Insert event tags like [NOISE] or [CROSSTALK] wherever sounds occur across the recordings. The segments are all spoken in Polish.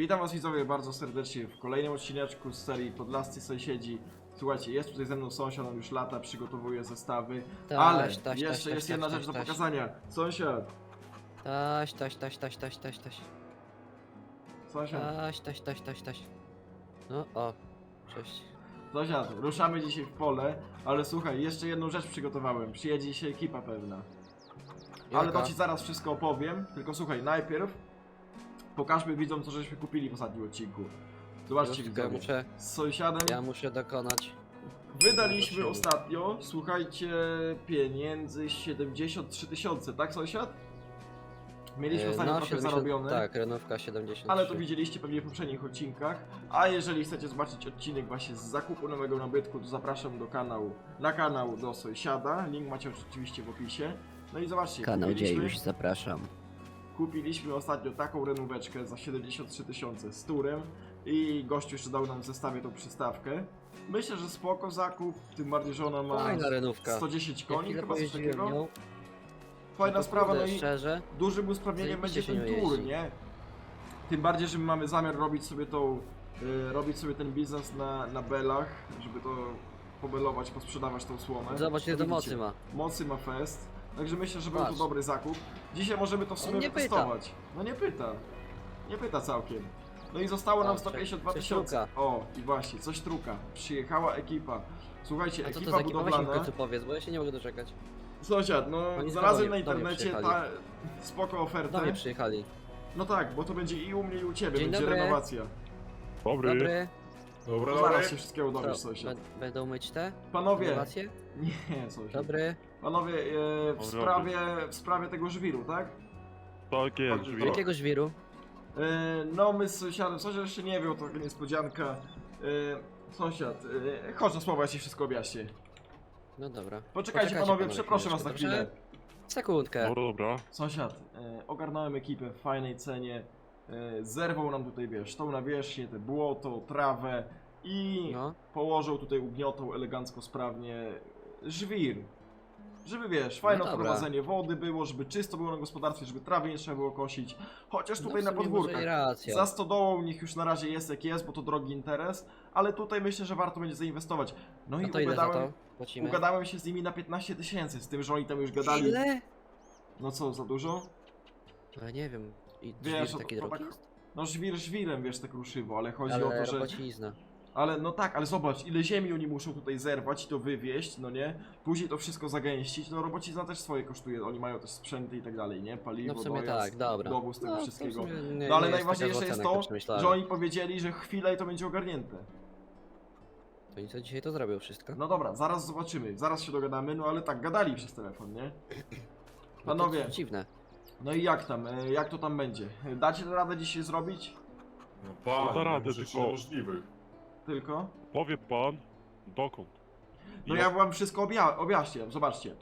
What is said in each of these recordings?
Witam was widzowie bardzo serdecznie w kolejnym odcineczku z serii Podlascy Sąsiedzi. Słuchajcie, jest tutaj ze mną sąsiad, on już lata przygotowuje zestawy, Taś, ale taś, taś, jeszcze taś, jest taś, jedna taś, rzecz do pokazania. Sąsiad, Taś, taś, taś, taś, taś, taś, taś. sąsiad, taś, taś, taś, taś. No, o. Cześć. sąsiad, ruszamy dzisiaj w pole, ale słuchaj, jeszcze jedną rzecz przygotowałem. Przyjedzie dzisiaj ekipa pewna. Ale to Jaka? ci zaraz wszystko opowiem, tylko słuchaj, najpierw pokażmy widzom co żeśmy kupili w ostatnim odcinku. Zobaczcie Już ja widzowie, muszę, z sąsiadem ja muszę dokonać. Wydaliśmy Zobaczymy. ostatnio, słuchajcie, pieniędzy 73 tysiące, tak sąsiad? Mieliśmy E, ostatnio trochę 70 zarobione, Tak, renówka 70. ale to widzieliście pewnie w poprzednich odcinkach. A jeżeli chcecie zobaczyć odcinek właśnie z zakupu nowego nabytku, to zapraszam do kanału, na kanał do sąsiada. Link macie oczywiście w opisie. No i zobaczcie, Kanał kupiliśmy, Dziejuś, zapraszam. Kupiliśmy ostatnio taką renóweczkę za 73 tysiące z turem i gościu jeszcze dał nam w zestawie tą przystawkę. Myślę, że spoko zakup, tym bardziej, że ona ma Fajna renówka. 110 Ja koni, chyba coś pojeździłem takiego. nią. Fajna to sprawa, no i szczerze, dużym usprawnieniem będzie zajebiście ten się nią tour, jeździ. nie? Tym bardziej, że my mamy zamiar robić sobie tą, y, robić sobie ten biznes na, na belach, żeby to pobelować, posprzedawać tą słomę. zobacz ile To to widzicie, mocy ma. Mocy ma fest, także myślę, że był to Patrz. dobry zakup. Dzisiaj możemy to w sumie On nie pyta. wytestować. No nie pyta. Nie pyta całkiem. No i zostało nam O, 152 coś tysiące. truka. O, i właśnie, coś truka. Przyjechała ekipa. Słuchajcie, A co to ekipa za ekipa? Weź mi w budowlana. końcu powiedz, bo ja się nie mogę doczekać. Sąsiad, no Oni znalazłem do na mnie- do mnie internecie ta przyjechali. spoko ofertę. Do mnie przyjechali. No tak, bo to będzie i u mnie i u ciebie, Dzień będzie dobry. renowacja. Dobry. Dobry. Dobra, Zaraz się wszystkiego dowiesz, sąsiad. bę- będą myć te? Panowie, Innowacje? nie, sąsiad. Dobry. Panowie, e, w, sprawie, w sprawie tego żwiru, tak? Tak jest, drzwi. Jakiego żwiru? E, no my z sąsiadem, sąsiad jeszcze nie wiem, to taka niespodzianka. E, sąsiad, e, chodź na słowa, ja ci wszystko objaśnię. No dobra. Poczekajcie panowie, przeproszę was na chwileczkę, chwilę. proszę. Sekundkę. Dobra, dobra. Sąsiad, e, ogarnąłem ekipę w fajnej cenie. E, zerwał nam tutaj, wiesz, tą nawierzchnię, te błoto, trawę i No. położył tutaj, ugniotą elegancko, sprawnie żwir. Żeby wiesz, fajne No wody było, żeby czysto było na gospodarstwie, żeby trawy nie trzeba było kosić. Chociaż No tutaj w na podwórkach. Za stodołą niech już na razie jest jak jest, bo to drogi interes, ale tutaj myślę, że warto będzie zainwestować. No No i ugadałem, ugadałem się z nimi na 15 tysięcy, z tym, że oni tam już gadali. Ile? No co, za dużo? No ja nie wiem. I Wiesz, wiesz, to- taki to drogi tak- jest? No żwir żwirem, wiesz, tak ruszywo, ale chodzi Ale o to, że... robocizna. Ale no tak, ale zobacz, ile ziemi oni muszą tutaj zerwać i to wywieźć, no nie? Później to wszystko zagęścić, no robocizna też swoje kosztuje, oni mają też sprzęty i tak dalej, nie? Paliwo, No w sumie dojazd, tak, dobra. dowóz tego No, to w wszystkiego. sumie nie- No ale nie jest najważniejsze taka jest to, jak myślałem. że oni powiedzieli, że chwilę i to będzie ogarnięte. To oni co dzisiaj to zrobią wszystko. No dobra, zaraz zobaczymy, zaraz się dogadamy, no ale tak, gadali przez telefon, nie? No Panowie, to dziwne. no i jak tam, e, jak to tam będzie? Dacie radę dzisiaj zrobić? No pan, Da radę, rzeczy tylko- niemożliwych. Tylko? Powie pan, dokąd? No ja wam wszystko obja objaśnię, zobaczcie.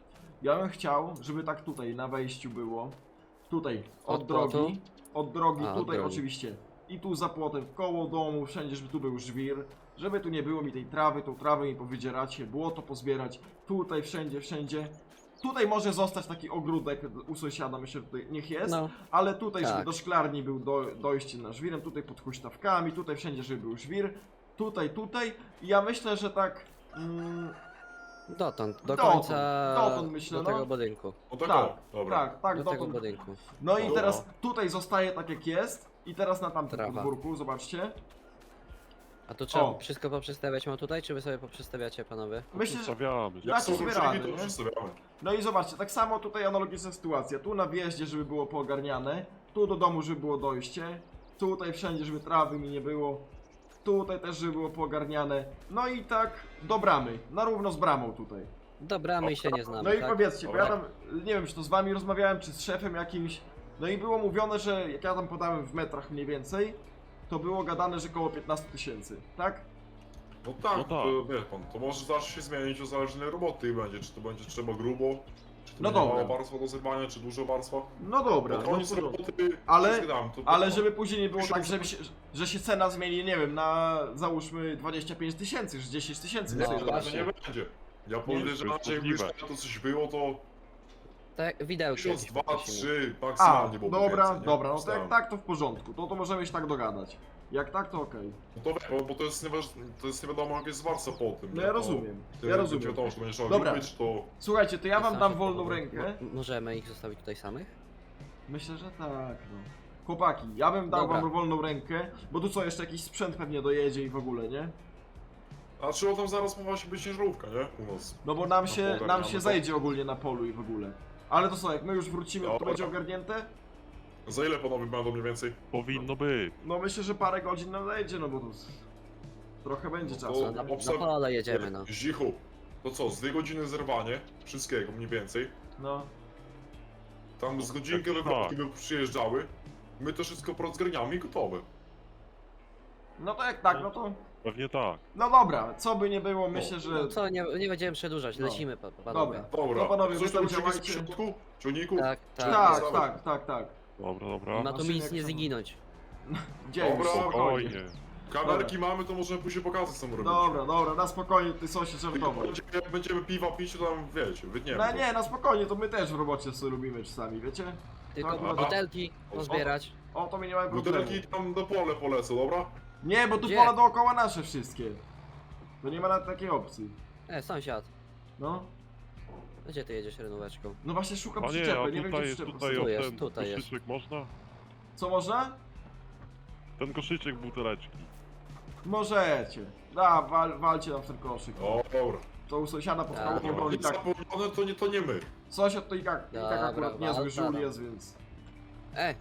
Ja bym chciał, żeby tak tutaj na wejściu było. Tutaj, od, Od drogi. Od drogi, A, od tutaj drogi. oczywiście. I tu za płotem, koło domu, wszędzie, żeby tu był żwir. Żeby tu nie było mi tej trawy, tą trawę mi powydzieracie, błoto pozbierać. Tutaj, wszędzie, wszędzie. Tutaj może zostać taki ogródek u sąsiada, myślę, że tutaj niech jest. No, Ale tutaj, żeby Tak. do szklarni był do, dojście na żwirem, tutaj pod huśtawkami, tutaj wszędzie, żeby był żwir. Tutaj, tutaj. I ja myślę, że tak... Mm, dotąd, do Dotąd, końca dotąd myślę, do no. tego budynku. No tak, tak, o, dobra. tak, tak, do tego dotąd. budynku. No i Dobra. teraz tutaj zostaje tak jak jest i teraz na tamtym Trawa. podwórku, zobaczcie. A to trzeba O. wszystko poprzestawiać mam tutaj, czy wy sobie poprzestawiacie panowie? Myślę, że... Stawiamy. Jak są sobie rady, to nie? No i zobaczcie, tak samo tutaj analogiczna sytuacja. Tu na wjeździe, żeby było poogarniane, tu do domu, żeby było dojście, tutaj wszędzie, żeby trawy mi nie było, tutaj też, żeby było poogarniane. No i tak do bramy, na równo z bramą tutaj. Dobra, my się nie znamy, No i tak? powiedzcie, bo ja tam, nie wiem, czy to z wami rozmawiałem, czy z szefem jakimś, no i było mówione, że jak ja tam podałem w metrach mniej więcej, to było gadane, że koło 15 tysięcy, tak? No tak, No tak. To, wie pan, to może zawsze się zmienić o zależnej roboty i będzie, czy to będzie trzeba grubo, czy to No będzie dobra. mała warstwa do zerwania, czy duża warstwa. No dobra, No no koniec roboty Ale- to ale żeby później nie było tak, że zobaczyć. się, że się cena zmieni, nie wiem, na załóżmy 25 tysięcy, że 10 tysięcy. No, no, to właśnie. nie będzie. Ja podejrzewam, że jakby możliwe. już to coś było, to Tak, widełki Tysiąc, jakieś dwa, poprosimy. trzy, A, maksymalnie byłoby dobra, więcej, nie? dobra, no to Wstałem. jak tak to w porządku, to, to możemy się tak dogadać. Jak tak to okej. No to wie, bo, to jest nie, to jest nie wiadomo jak jest warstwa po tym. No nie? ja To- rozumiem, Ty, ja rozumiem. wiadomo, że będziesz Dobra. robić, to... Słuchajcie, to ja wam To dam wolną to- rękę. mo- Możemy ich zostawić tutaj samych? Myślę, że tak, no. Chłopaki, ja bym dał Dobra. wam wolną rękę, bo tu co, jeszcze jakiś sprzęt pewnie dojedzie i w ogóle, nie? A trzeba tam zaraz ma właśnie być ciężarówka, nie? U nas. No bo nam No się, nam się to. zajdzie ogólnie na polu i w ogóle. Ale to co, jak my już wrócimy, to Dobra. będzie ogarnięte? Za ile panowie będą mniej więcej? Powinno być. No myślę, że parę godzin nam zajdzie, no bo to z- trochę będzie No czasu. to- Na, na obserw- pole jedziemy, no. Zichu. To co, z dwie godziny zerwanie, wszystkiego mniej więcej. No. Tam z godzinkę tak. wywrotki by przyjeżdżały. My to wszystko porozgarniamy i gotowe. No to jak tak, no to... Pewnie tak. No dobra, co by nie było, myślę, że... No co, nie, nie będziemy przedłużać, No. lecimy pa, panowie. Dobra. Dobra, No panowie, coś wy tam tam ucieknie z działajcie. środku? Ciągniku? Tak, tak. Tak, tak, tak, tak. Dobra, dobra. Ma Maszyny nic jak nie zginąć. [LAUGHS] Gdzie Dobra, spokojnie. Spokojnie. Kamerki mamy, to możemy później pokazać co my robimy. Dobra, dobra, na spokojnie, ty sąsiad Tylko żartował. będziemy, jak będziemy piwa pić, to tam wiecie, wytniemy. No to. nie, na spokojnie, to my też w robocie sobie lubimy czasami, wiecie? Tylko Dobra. butelki pozbierać. O, to mi nie ma problemu. Butelki tam do pole polecą, dobra? Nie, bo tu Gdzie? pola dookoła nasze wszystkie. To nie ma nawet takiej opcji. E, sąsiad. No. Gdzie ty jedziesz renóweczką? No właśnie szukam A nie, przyczepy, a nie wiem gdzie tutaj, przyczepę tutaj o Tu jest, ten tutaj jest. koszyczek można? Co można? Ten koszyczek buteleczki. Możecie. Da, wal, walcie nam w ten koszyk. O, dobra. To u sąsiada pod Tak. chałupą, bo on i Jest tak... zapomniane, to nie, to nie my. Sąsiad to i tak, i tak Dobra, akurat niezły walka, żul no. jest, więc... E,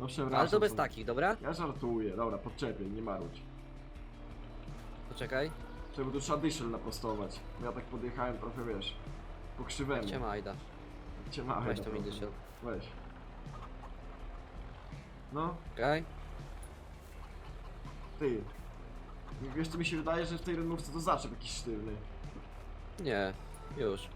No przepraszam. ale to bez takich, dobra? Ja żartuję, dobra, podczepię, nie marudź. Poczekaj. Trzeba tu trzeba dyszel naprostować. Ja tak podjechałem trochę, wiesz, po krzywemu. Gdzie ma Ajda? Cię ma, Weź to dobra. widzisz. Weź. No, Czekaj. ty. Wiesz co mi się wydaje, że w tej renówce to zaczep jakiś sztywny. Nie, już.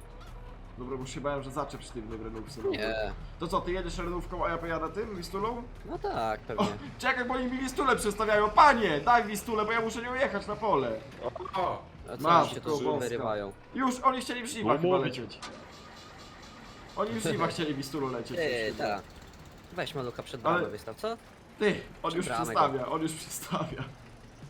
Dobra, bo się bałem, że zaczep sztywny w renówce. no. Nie. To co, ty jedziesz renówką, a ja pojadę tym, wistulą? No tak, pewnie. Czekaj, bo oni mi wistulę przestawiają. Panie, daj wistulę, bo ja muszę nią jechać na pole. A, A co Masz, oni się tu wyrywają? Już, oni chcieli w żniwach chyba lecieć. Oni w żniwach chcieli wistulą lecieć. Ty, już. tak. Weź malucha przed Ale- bramę wystaw, co? Ty, on już przestawia, on już przestawia.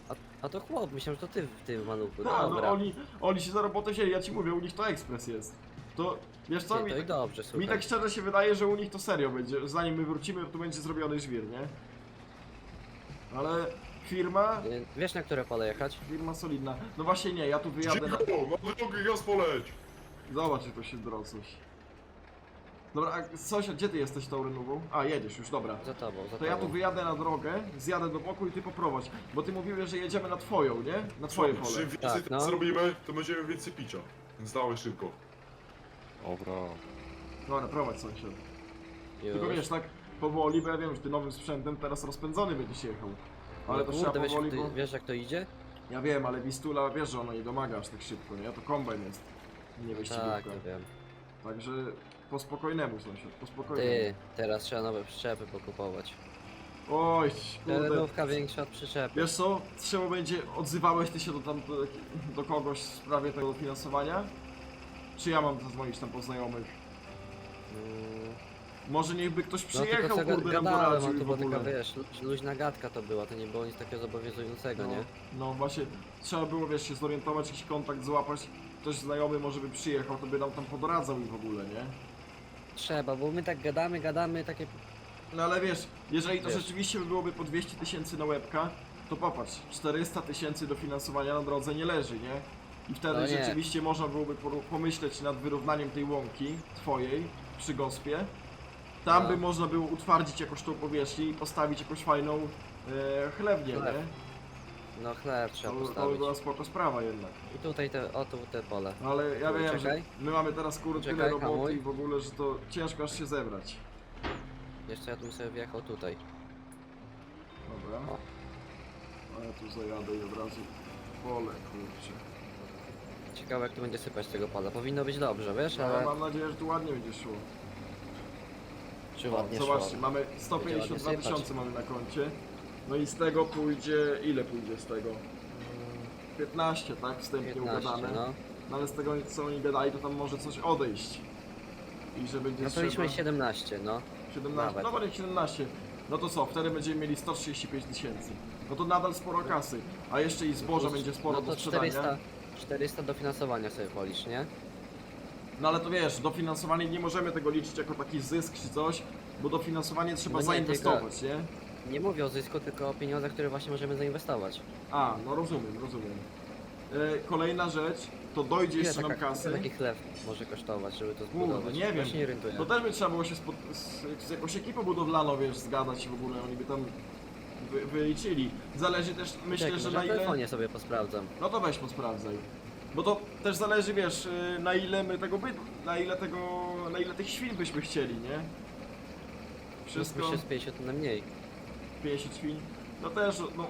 A, a to chłop, myślałem, że to ty w tym maluchu. Tak, no Dobra. oni, oni się za robotę wzięli, ja ci mówię, u nich to ekspres jest. To, wiesz co, Ty, mi, to i dobrze, mi słuchaj. tak szczerze się wydaje, że u nich to serio będzie, zanim my wrócimy, to będzie zrobiony żwir, nie? Ale firma, Y, Wiesz na które pole jechać? firma solidna. No właśnie nie, ja tu wyjadę na... Cicho, no drugi gaz poleć. Zobacz, jak to się dro coś. Dobra, a sąsiad, gdzie ty jesteś tą renową? A, jedziesz już, dobra. Za tobą, za To tobą. ja tu wyjadę na drogę, zjadę do boku i ty poprowadź. Bo ty mówiłeś, że jedziemy na twoją, nie? Na twoje pole. Czym więcej Tak, no. zrobimy, to będziemy więcej picia. Więc dawaj szybko. Dobra. Dobra, prowadź sąsiad. Już. Tylko wiesz, tak powoli, bo ja wiem, że ty nowym sprzętem teraz rozpędzony będziesz jechał. Ale to kurde, wiesz, powoli, jak bo... to, wiesz jak to idzie? Ja wiem, ale Wistula, wiesz, że ona nie domaga aż tak szybko, nie? To kombajn jest. Nie wyścigówka. Tak, to wiem. Także po spokojnemu sąsiad, po spokojnemu. Ty, teraz trzeba nowe przyczepy pokupować. Oj, kurde. Terenówka większa od przyczepy. Wiesz co, trzeba będzie, odzywałeś ty się do, tam, do, do kogoś w sprawie tego finansowania? Czy ja mam zadzwonić tam po znajomych? Mm, Może niechby ktoś No przyjechał, co kurde, nam gadałem, a i to w była taka, ogóle. wiesz, lu- luźna gadka to była, to nie było nic takiego zobowiązującego, No, nie? no właśnie, trzeba było, wiesz, się zorientować, jakiś kontakt złapać. Ktoś znajomy może by przyjechał, to by nam tam podradzał i w ogóle, nie? Trzeba, bo my tak gadamy, gadamy, takie... No ale wiesz, jeżeli to Wiesz. rzeczywiście by byłoby po 200 tysięcy na łebka, to popatrz, 400 tysięcy dofinansowania na drodze nie leży, nie? I wtedy No nie. rzeczywiście można byłoby poru- pomyśleć nad wyrównaniem tej łąki twojej przy gospie. Tam No. by można było utwardzić jakoś tą powierzchnię i postawić jakąś fajną e, chlewnię, Chleb nie? No chleb trzeba To, to by postawić. była spoko sprawa jednak. I tutaj te, o tu te pole. No ale ja wiem, czekaj. że my mamy teraz kurde tyle Czekaj, roboty hamuj. i w ogóle, że to ciężko aż się zebrać. Jeszcze ja tu bym sobie wjechał tutaj. Dobra. O. A ja tu zajadę i od razu pole, kurczę. Ciekawe jak tu będzie sypać tego pola. Powinno być dobrze, wiesz, Ale ale... mam nadzieję, że tu ładnie będzie szło. Czy ładnie zobaczcie, szło. mamy Będzie 152 ładnie sypać. tysiące mamy na koncie. No i z tego pójdzie, ile pójdzie z tego? Mm, 15, tak? Wstępnie 15, ugadane. no. No ale z tego co oni gadali, to tam może coś odejść. i że będzie No to trzeba... liczmy 17, no. 17, Nawet. no niech 17. No to co, wtedy będziemy mieli 135 tysięcy. No to nadal sporo kasy. A jeszcze i zboża Plus- będzie sporo no do to sprzedania. 400, 400 dofinansowania sobie policz, nie? No ale to wiesz, dofinansowanie nie możemy tego liczyć jako taki zysk czy coś, bo dofinansowanie trzeba No nie, zainwestować, nie? Nie mówię o zysku, tylko o pieniądzach, które właśnie możemy zainwestować. A, no rozumiem, rozumiem. E, kolejna rzecz, to dojdzie Ile jeszcze nam taka, kasy. ile taki chleb może kosztować, żeby to zbudować? nie wiem. Nie. To też by trzeba było się spod... z, z jakąś ekipą budowlaną, wiesz, zgadać i w ogóle oni by tam wy, wyliczyli. Zależy też, myślę, Czekaj, że może na na ile... telefonie sobie posprawdzam. No to weź posprawdzaj. Bo to też zależy, wiesz, y, na ile my tego bydła, na ile tego, na ile tych świn byśmy chcieli, nie? Wszystko się z 50 na mniej. 50 świn. No też, no,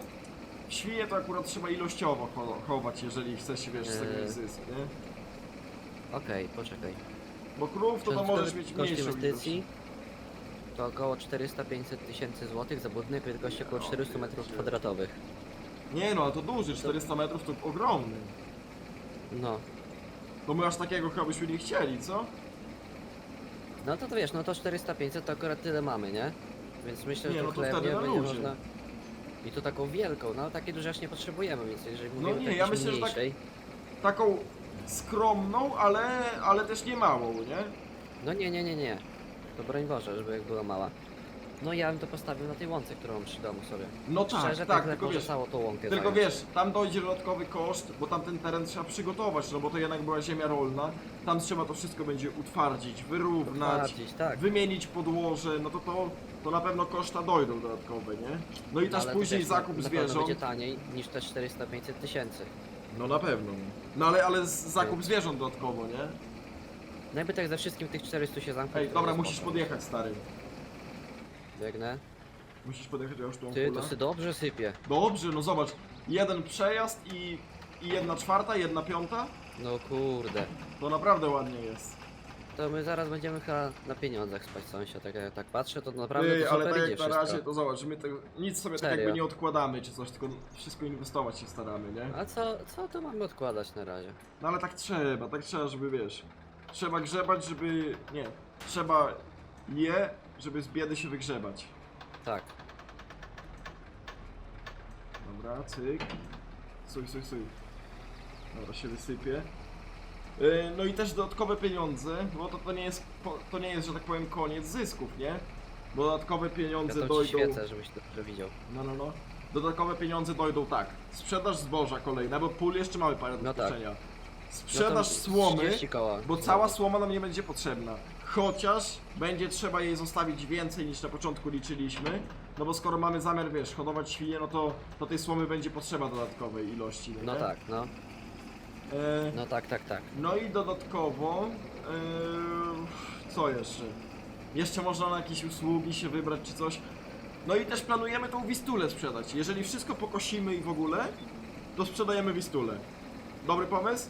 świnie to akurat trzeba ilościowo cho- chować, jeżeli chce się, wiesz, z tego Eee. zysk, nie? Okej, poczekaj. Bo krów to, to możesz mieć koszt mniejszą inwestycji ilość. to około 400-500 tysięcy złotych za budynek wielkości około 400 metrów kwadratowych. Nie no, ale to duży, 400 metrów to ogromny. No. To my aż takiego chyba byśmy nie chcieli, co? No to, to wiesz, no to 400-500 to akurat tyle mamy, nie? Więc myślę, Nie, że no to chlebnie wtedy na będzie luzie. można... I to taką wielką, no takie duże aż nie potrzebujemy, więc jeżeli No mówimy nie, o ja jakiejś myślę, że tak- mniejszej... Taką skromną, ale, ale też nie małą, nie? No nie, nie, nie, nie. To broń Boże, żeby jak była mała. No ja bym to postawił na tej łące, którą mam przy domu sobie. No tak, Szczerze, tak, tylko wiesz, całą tą łąkę Tylko zająć. wiesz, tam dojdzie dodatkowy koszt, bo tam ten teren trzeba przygotować, no bo to jednak była ziemia rolna. Tam trzeba to wszystko będzie utwardzić, wyrównać, Utwardzić, tak. wymienić podłoże, no to to, to na pewno koszta dojdą dodatkowe, nie? No i No, też ale to później wiesz, zakup na pewno zwierząt. będzie taniej niż te 400-500 tysięcy. No na pewno. No ale, ale z- zakup zwierząt dodatkowo, nie? No jakby tak ze wszystkim tych 400 się zamknąć. Ej, to dobra, jest musisz spoko. podjechać, stary. Biegnę. Musisz podjechać, ja już tu mam Ty, kulę. to sy dobrze sypie. Dobrze, no zobacz. Jeden przejazd i, i jedna czwarta, jedna piąta. No kurde. To naprawdę ładnie jest. To my zaraz będziemy chyba na pieniądzach spać sąsiad. Tak jak tak patrzę, to naprawdę Ty, to ale tak idzie jak na wszystko. razie, to zobacz, my tego, nic sobie tak Serio? jakby nie odkładamy czy coś, tylko wszystko inwestować się staramy, nie? A co, co to mamy odkładać na razie? No ale tak trzeba, tak trzeba, żeby wiesz. Trzeba grzebać, żeby. Nie. Trzeba je, żeby z biedy się wygrzebać. Tak. Dobra, cyk. Suj, suj, suj. Dobra, się wysypie. Yy, No i też dodatkowe pieniądze, bo to, to nie jest, to nie jest, że tak powiem, koniec zysków, nie? Bo dodatkowe Ja pieniądze ci dojdą. świecę, żebyś to dobrze widział. No, no, no. Dodatkowe pieniądze dojdą tak. Sprzedaż zboża kolejna, bo pól jeszcze mamy parę do No tak. No Sprzedaż to słomy, 30 koła. bo cała słoma nam nie będzie potrzebna. Chociaż będzie trzeba jej zostawić więcej niż na początku liczyliśmy. No bo skoro mamy zamiar, wiesz, hodować świnie, no to, to tej słomy będzie potrzeba dodatkowej ilości. No nie? tak, no. E, No tak, tak, tak. no i dodatkowo, e, co jeszcze? Jeszcze można na jakieś usługi się wybrać czy coś. No i też planujemy tą wistulę sprzedać. Jeżeli wszystko pokosimy i w ogóle, to sprzedajemy wistulę. Dobry pomysł?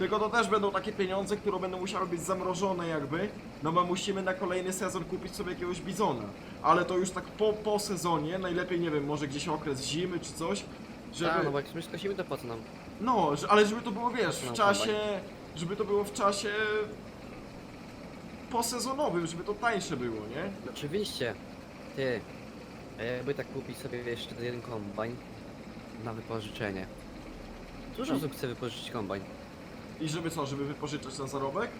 Tylko to też będą takie pieniądze, które będą musiały być zamrożone jakby, no bo musimy na kolejny sezon kupić sobie jakiegoś bizona. Ale to już tak po, po sezonie, najlepiej nie wiem, może gdzieś okres zimy czy coś, żeby... Tak, no bo jak my skosimy, to po co nam? No, że, ale żeby to było, wiesz, w No, czasie, żeby to było w czasie posezonowym, żeby to tańsze było, nie? Oczywiście. Ty. A jakby tak kupić sobie jeszcze ten jeden kombajn na wypożyczenie. Dużo osób chce wypożyczyć kombajn. I żeby co, żeby wypożyczać na zarobek?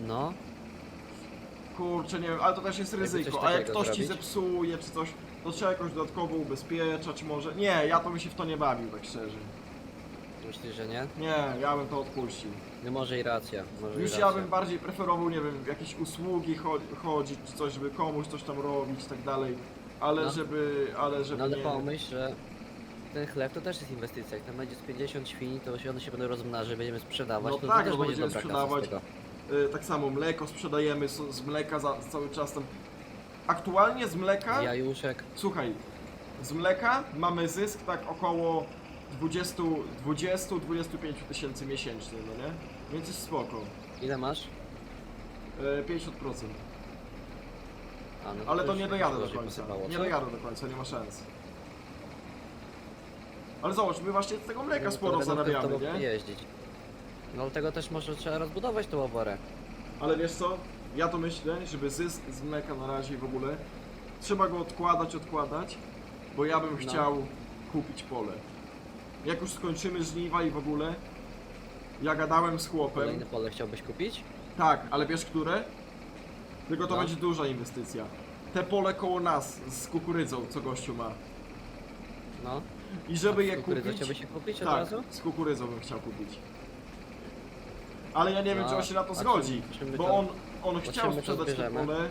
No, Kurczę, nie wiem, ale to też jest Jakby coś ryzyko, a jak takiego ktoś ci zrobić? zepsuje czy coś, to trzeba jakoś dodatkowo ubezpieczać może. Nie, ja to bym się w to nie bawił, tak szczerze. myślisz, że nie? Nie, ja bym to odpuścił. No może i racja. Może Już i ja racja. bym bardziej preferował, nie wiem, jakieś usługi cho- chodzić, czy coś, żeby komuś coś tam robić i tak dalej. Ale No. żeby, ale żeby No ale nie... pomyśl, że ten chleb to też jest inwestycja. Jak tam będzie z 50 świni, to się one się będą rozmnaży, będziemy sprzedawać. No to, tak, też no będzie będziemy dobra kasa z sprzedawać. tego. Y, tak samo mleko sprzedajemy z, z mleka za, cały czas tam. Aktualnie z mleka, Z jajuszek. słuchaj, z mleka mamy zysk tak około 20 20-25 tysięcy miesięcznie, no nie? Więc jest spoko. Ile masz? Y, 50%. A, no Ale to już nie dojadę do końca. posypało, Nie co? dojadę do końca, nie ma szans. Ale zobacz, my właśnie z tego mleka No sporo zarabiamy, nie? jeździć. No dlatego też może trzeba rozbudować tą oborę. Ale wiesz co? Ja to myślę, żeby zysk z mleka na razie w ogóle trzeba go odkładać, odkładać, bo ja bym No. chciał kupić pole. Jak już skończymy żniwa i w ogóle, ja gadałem z chłopem. Kolejne pole chciałbyś kupić? Tak, ale wiesz które? Tylko to No. będzie duża inwestycja. Te pole koło nas z kukurydzą, co gościu ma. No. I żeby je Kukurydzę kupić. chciałbyś je kupić od Tak, razu? z kukurydzą bym chciał kupić. Ale ja nie wiem, No, czy on się na to a zgodzi, czym- my bo to- on, on chciał my to sprzedać to zbierzemy? pole.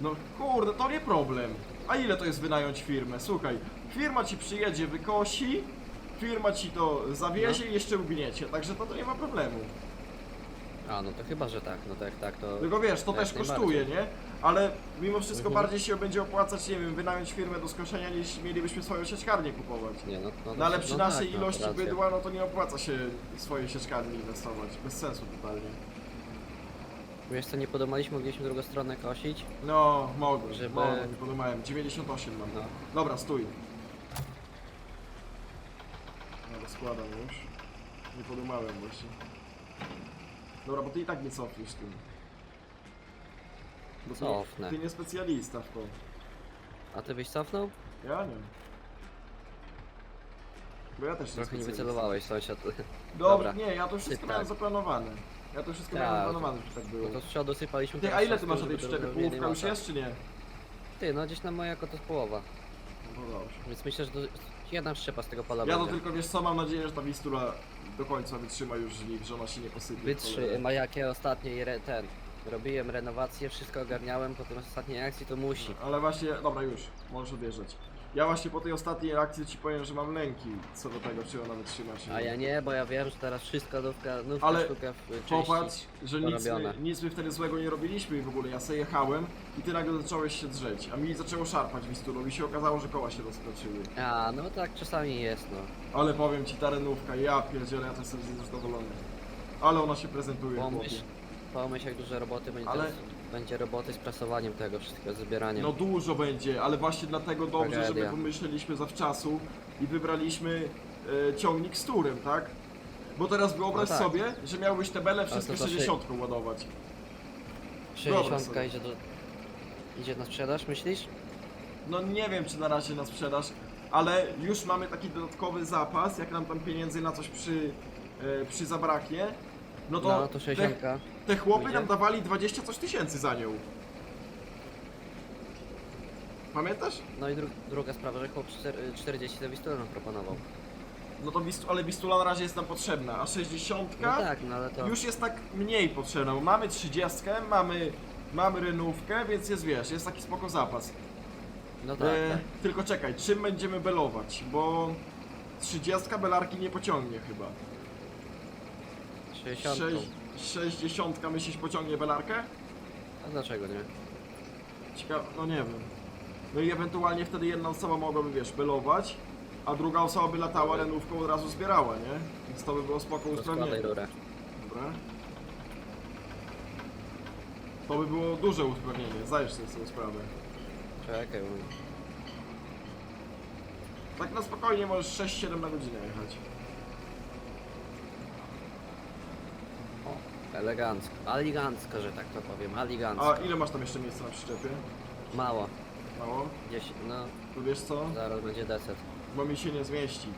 No kurde, to nie problem. A ile to jest wynająć firmę? Słuchaj, firma ci przyjedzie, wykosi, firma ci to zawiezie No. i jeszcze ugniecie, także to, to nie ma problemu. A, no to chyba, że tak. No to jak tak, to... Tylko wiesz, to Jak też najbardziej. kosztuje, nie? Ale mimo wszystko Mhm. bardziej się będzie opłacać, nie wiem, wynająć firmę do skoszenia niż mielibyśmy swoją sieczkarnię kupować. Nie, no, no, No ale przy no naszej tak, no, ilości racja. bydła, no to nie opłaca się w swojej sieczkarni inwestować. Bez sensu totalnie. Wiesz co, nie podobaliśmy, mogliśmy drugą stronę kosić. No, mogłem, Żeby- mogłem, nie podobałem. 98 mam. No. Dobra, stój. Dobra, składam już. Nie podumałem właśnie. Dobra, bo ty i tak nie cofniesz tym. Bo ty- Cofnę. Ty nie specjalista w to. A ty byś cofnął? Ja nie. Bo ja też nie Trochę nie specjalista. wycelowałeś, sąsiad. Dobra, Dobra. nie, ja to wszystko Ty miałem tak. zaplanowane. Ja to wszystko Tak, miałem to- zaplanowane, że tak było. No to z przodu sypaliśmy Ty, teraz a ile ty wszystko, masz na tej żeby to robienie Połówka już masa. jest, czy nie? Ty, no gdzieś na moja jako to połowa. No dobrze. Więc myślę, że to jedna szczepa z tego pola Ja to będzie. tylko, wiesz co, mam nadzieję, że ta Wistula do końca wytrzyma już żniw, że ona się nie posypie. Wytrzyma jakie ostatniej re, ten. Robiłem renowację, wszystko ogarniałem, potem ostatniej akcji to musi. Ale właśnie, dobra już, możesz odjeżdżać. Ja właśnie po tej ostatniej akcji ci powiem, że mam lęki co do tego, czy ona wytrzyma, czy A ja nie, bo ja wiem, że teraz wszystko nówka, nówka Ale sztuka w części. Popatrz, że nic my, porobione. nic my wtedy złego nie robiliśmy i w ogóle ja sobie jechałem i ty nagle zacząłeś się drzeć, a mi zaczęło szarpać Wistulą i się okazało, że koła się rozkroczyły. A, no tak czasami jest, no. Ale powiem ci, ta renówka, ja pierdzielę, ja też jestem z niej zadowolony. Ale ona się prezentuje, Pomyśl, pomyśl jak dużo roboty będzie Ale- teraz, będzie roboty z prasowaniem tego wszystkiego, zbieraniem. No dużo będzie, ale właśnie dlatego dobrze, że my Tragedia. pomyśleliśmy zawczasu i wybraliśmy e, ciągnik z turem, tak? Bo teraz wyobraź No tak. sobie, że miałbyś te bele wszystkie to zawsze- 60 ładować. 60 sobie. idzie do... Idzie na sprzedaż, myślisz? No nie wiem, czy na razie na sprzedaż, ale już mamy taki dodatkowy zapas, jak nam tam pieniędzy na coś przy, e, przy zabraknie. No to, No to 60. te, te chłopy nam dawali 20 coś tysięcy za nią. Pamiętasz? No i dru druga sprawa, że chłop czter- 40 za Wistulę nam proponował. No to Wist- ale Wistula na razie jest nam potrzebna, a 60 No tak, no ale to... już jest tak mniej potrzebna, bo mamy 30, mamy, mamy renówkę, więc jest wiesz, jest taki spoko zapas. No tak, E, tak. Tylko czekaj, czym będziemy belować, bo 30 belarki nie pociągnie chyba. 60. Sześć- 60 myślisz pociągnie belarkę? A dlaczego nie? Ciekawe, no nie wiem. No i ewentualnie wtedy jedna osoba mogłaby, wiesz, belować, a druga osoba by latała renówką od razu zbierała, nie? Więc to by było spoko To składaj usprawnienie. rurę. Dobra. To by było duże usprawnienie, zdajesz sobie z tego sprawę. Czekaj, bo... Tak na spokojnie możesz 6-7 na godzinę jechać. O, elegancko. Aligancko, że tak to powiem. Aligancko. A ile masz tam jeszcze miejsca na przyczepie? Mało. Mało? 10, no, To wiesz co? zaraz będzie deset. Bo mi się nie zmieści.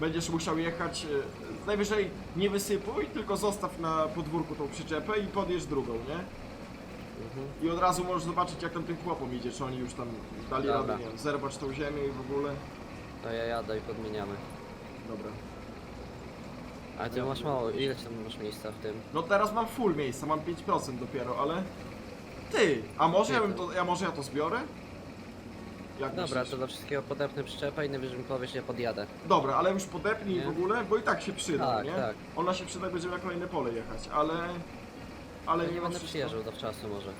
Będziesz musiał jechać, e, najwyżej nie wysypuj, tylko zostaw na podwórku tą przyczepę i podjedź drugą, nie? Mhm. I od razu możesz zobaczyć jak tam tym chłopom idzie, czy oni już tam dali Dobra. radę, nie wiem, zerwać tą ziemię i w ogóle. To ja jadę i podmieniamy. Dobra. Ale ty masz mało, ile tam masz miejsca w tym? No teraz mam full miejsca, mam 5% dopiero, ale... Ty, a może ja bym to, ja może ja to zbiorę? Jak Dobra, myślisz? to do wszystkiego podepnę przyczepę i najwyżej mi powiesz, ja podjadę. Dobra, ale już podepnij Nie? w ogóle, bo i tak się przyda, Tak, nie? tak. Ona się przyda, będziemy na kolejne pole jechać, ale... Ale Ale nie ma będę przyjeżdżał do czasu może.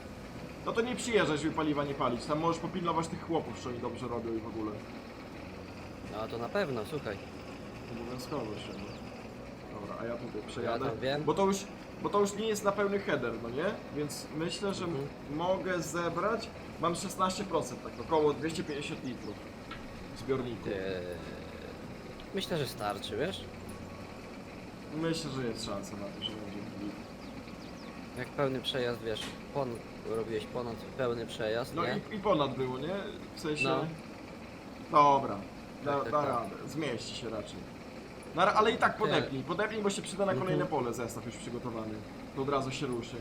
No to nie przyjeżdżaj, żeby paliwa nie palić. Tam możesz popilnować tych chłopów, czy oni dobrze robią i w ogóle. No to na pewno, słuchaj. Obowiązkowo się. no. A ja tutaj Ja przejadę. tam wiem. Bo to już, bo to już nie jest na pełny header, no nie? Więc myślę, że Mhm. mogę zebrać. Mam 16%, tak około 250 litrów w zbiorniku. Eee, Myślę, że starczy, wiesz? Myślę, że jest szansa na to, że będzie git. Jak pełny przejazd, wiesz, pon, robiłeś ponad pełny przejazd, No nie? i, i ponad było, nie? W sensie... No. Dobra, da, Tak, tak, da tak. radę, zmieści się raczej. Ra- ale i tak podepnij, podepnij, bo się przyda na Mhm. kolejne pole zestaw już przygotowany. To od razu się ruszy.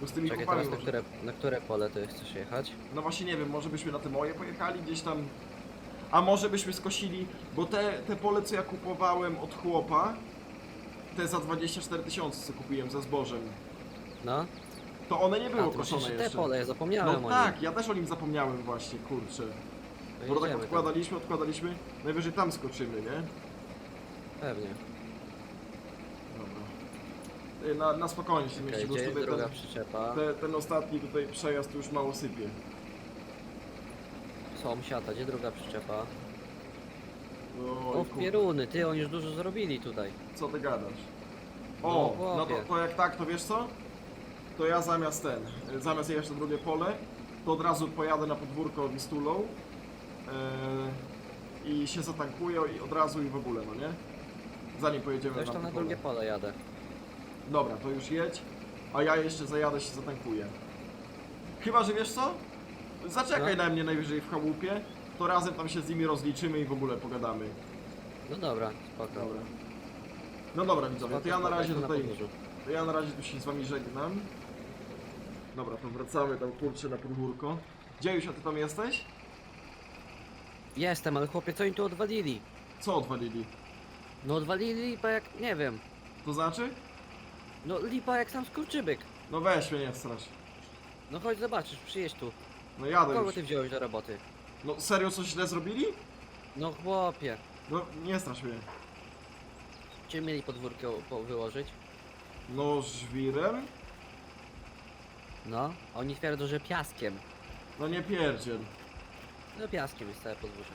Bo z tymi Czekaj, kupami teraz na może... które, na które pole ty chcesz jechać? No właśnie nie wiem, może byśmy na te moje pojechali gdzieś tam. A może byśmy skosili, bo te, te pole co ja kupowałem od chłopa, te za 24 tysiące co kupiłem za zbożem, No? to one nie A, było to koszone jeszcze jeszcze. te pole, ja zapomniałem no o tak, ja też o nim zapomniałem właśnie, kurczę. To Bo tak jedziemy tam. odkładaliśmy, odkładaliśmy, najwyżej tam skoczymy, nie? Pewnie. Dobra. Ty, Na, na spokojnie się Okej, mieści, bo gdzie jest tutaj druga ten, przyczepa? te, ten ostatni tutaj przejazd już mało sypie. Sąsiada, gdzie druga przyczepa? Oj, O, w kur- pieruny, ty, oni już dużo zrobili tutaj. Co ty gadasz? No, O, no, chłopie. to, to jak tak, to wiesz co? To ja zamiast ten, zamiast jechać na drugie pole, to od razu pojadę na podwórko Wistulą i się zatankuję i od razu i w ogóle, no nie? Zanim pojedziemy już na na drugie pole jadę. Dobra, to już jedź, a ja jeszcze zajadę się zatankuję. Chyba, że wiesz co? Zaczekaj No. na mnie najwyżej w chałupie, to razem tam się z nimi rozliczymy i w ogóle pogadamy. No dobra, spoko. Dobra. No dobra widzowie, to ja na razie tutaj... To ja na razie tu się z wami żegnam. Dobra, to wracamy tam kurczę na podwórko. Gdzie już, a ty tam jesteś? Jestem, ale chłopie, co oni tu odwalili? Co odwalili? No odwalili lipa jak, nie wiem. To znaczy? No lipa jak sam skurczybyk. No weź mnie nie strasz. No chodź zobaczysz, przyjedź tu. No jadę Kogo już. ty wziąłeś do roboty? No serio coś źle zrobili? No chłopie. No nie strasz mnie. Czy mieli podwórko po- wyłożyć? No żwirem? No, oni twierdzą, że piaskiem. No nie pierdziel. No piaskiem jest całe podwórze.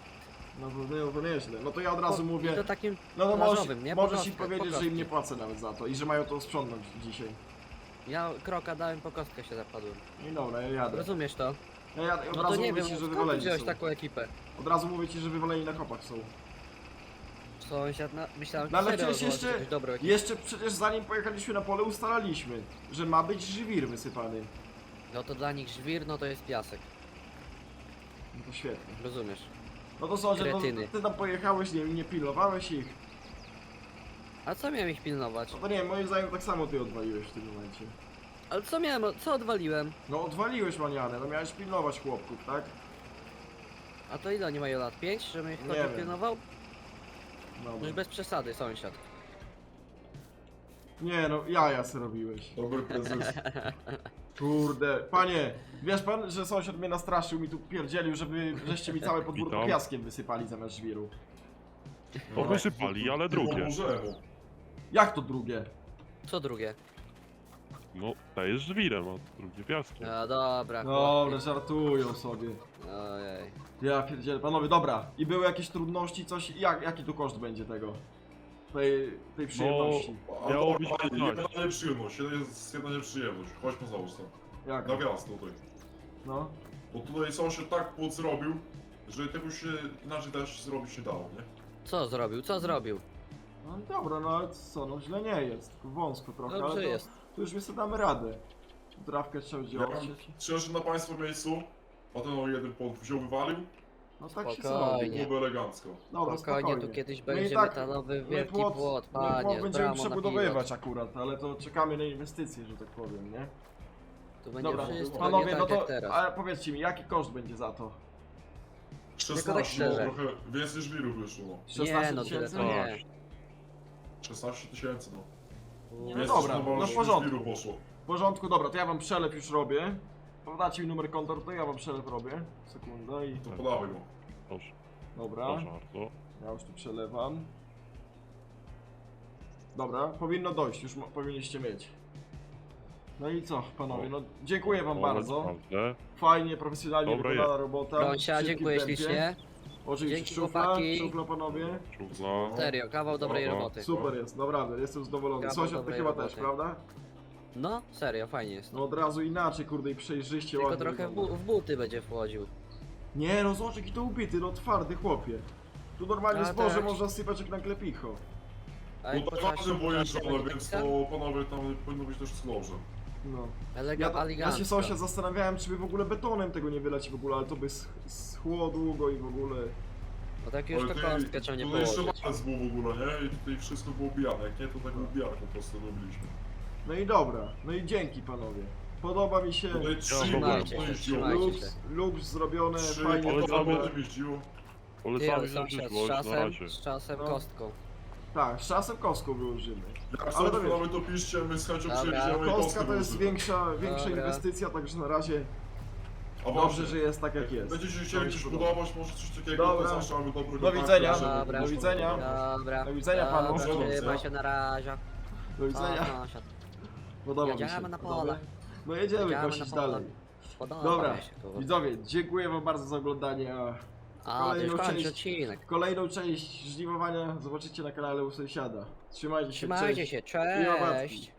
No to, no, to nieźle. No to ja od razu I mówię. to takim No to możesz, plażowym, nie? możesz Po im kostkach, powiedzieć, po że im nie płacę nawet za to i że mają to sprzątnąć dzisiaj. Ja kroka dałem, po kostkę się zapadłem. No i dobra, ja jadę. Rozumiesz to? Ja jadę. Od No to razu nie mówię wiem, ci, że skąd ty wziąłeś są. taką ekipę? Od razu mówię ci, że wywaleni na kopach są. Sąsiad, na... myślałem, No że ale serio przecież jeszcze, jakąś dobrą ekipę. jeszcze przecież zanim pojechaliśmy na pole ustalaliśmy, że ma być żwir wysypany. No to dla nich żwir, no to jest piasek. No to świetnie. Rozumiesz? No to sądzie, no, Kretyny. ty tam pojechałeś, nie, nie pilnowałeś ich. A co miałem ich pilnować? No to nie wiem, moim zdaniem tak samo ty odwaliłeś w tym momencie. Ale co miałem, co odwaliłem? No odwaliłeś manianę, no miałeś pilnować chłopków, tak? A to ile oni mają lat? 5, żebym ich Nie pilnował? Dobra. Już bez przesady, sąsiad. Nie no, jaja se robiłeś. Dobry prezes. [LAUGHS] Kurde, panie, wiesz pan, że sąsiad mnie nastraszył, mi tu pierdzielił, żeby, żeście mi całe podwórko Witam. piaskiem wysypali zamiast żwiru. To wysypali, ale drugie. Pomożemy. Jak to drugie? Co drugie? No, to jest żwirem, a drugie piaskiem. A dobra. Dobra, żartują sobie. chłopie. Ojej. Ja pierdzielę, panowie, dobra. I były jakieś trudności, coś, jak, jaki tu koszt będzie tego? Tej, tej przyjemności. A Miało być panie, 15. jedna nieprzyjemność, jedna jest jedna nieprzyjemność. Chodźmy za usta. Jak? Na wjazd tutaj. No. Bo tutaj sąsiad tak płot zrobił, że tego się inaczej też zrobić nie dało, nie? Co zrobił? Co zrobił? No dobra, no ale co, no źle nie jest, tylko wąsko trochę, Dobrze ale to, jest. to już my sobie damy radę. Trawkę trzeba Ja wziąć. mam szczerze na państwa miejscu, a ten o jeden płot wziął, wywalił, No tak się Spokojnie. zrobi. byłoby elegancko. Dobra, Spokojnie, spokojnie. tu kiedyś No i będzie tak, metalowy No wielki płot, płot, no panie, płot będziemy na przebudowywać pilot. akurat, ale to czekamy na inwestycje, że tak powiem, nie? Tu będzie Dobra, wszystko panowie, nie tak no to, jak teraz. ale powiedzcie mi, jaki koszt będzie za to? 16, tak szczerze. no, trochę więcej żwirów wyszło, no. 16 nie, no tyle tysięcy? to nie. 16 tysięcy, no. No Więcej dobra, no w porządku. poszło. W porządku, dobra, to ja wam przelew już robię. Podacie mi numer konta, to ja wam przelew robię. Sekunda i... To podawaj go. Proszę, Dobra, proszę bardzo. ja już tu przelewam. Dobra, powinno dojść, już mo- powinniście mieć. No i co, panowie, no dziękuję wam bardzo. Fajnie, profesjonalnie Dobra wykonana robota. W szybkim dziękuję tempie. ślicznie. Oczywiście Dzięki, szufla, chłopaki. szufla panowie. Czubla. Serio, kawał dobrej Dobra. roboty. Super jest, naprawdę, jestem zadowolony. Kawał Sąsiad ty dobrej chyba roboty. też, prawda? No, serio, fajnie jest. No od razu inaczej, kurde, i przejrzyście Tylko ładnie trochę w, wygląda. bu- w buty będzie wchodził. Nie, no zobacz jaki to ubity, no twardy chłopie. Tu normalnie A, zboże tak. można sypać jak na klepicho. A jak No tak potrafisz- jeżdżone, potrafisz więc ten? to panowie tam powinno być też dobrze. No. Elega- Ja, ja się sąsiad zastanawiałem, czy by w ogóle betonem tego nie wylać w ogóle, ale to by sch- schło długo i w ogóle... No tak już to kostkę trzeba nie tutaj jeszcze położyć. malec był w ogóle, nie? I tutaj wszystko było bijane, jak nie, to tak ubijane po prostu robiliśmy. No i dobra, no i dzięki panowie. Podoba mi się. Tutaj trzy Trzymajcie to się, jeździło. trzymajcie się. zrobione, Trzy fajnie ale po tam podoba. jest- jeździło. Ty, Polecamy się sąsiad żyć, z bo na czasem, razie. z czasem No. kostką. Tak, z czasem kostką wyłożymy. Jak Ale to wiesz. to piszcie, my z chęcią Dobra. przyjedziemy i Kostka to jest większa, większa Dobra. inwestycja, także na razie A dobrze, właśnie, że jest tak jak jest. Będziecie To chcieli mi coś się podoba. budować, może coś takiego, Dobra. to zawsze mamy dobry Do widzenia. Dobra. Do widzenia. Dobra. Do widzenia panu. Dobra, trzymaj się na razie. Do widzenia. O, sąsiad. Podoba mi się. Jedziemy na pole. No jedziemy Jedziemy kosić na pole. dalej. Podoba Dobra, mi się, kurwa. widzowie, dziękuję wam bardzo za oglądanie. a A, to już kolejną kończy część- odcinek. Kolejną część żniwowania zobaczycie na kanale u sąsiada. Trzymajcie się, Trzymajcie cześć. się, I cześć.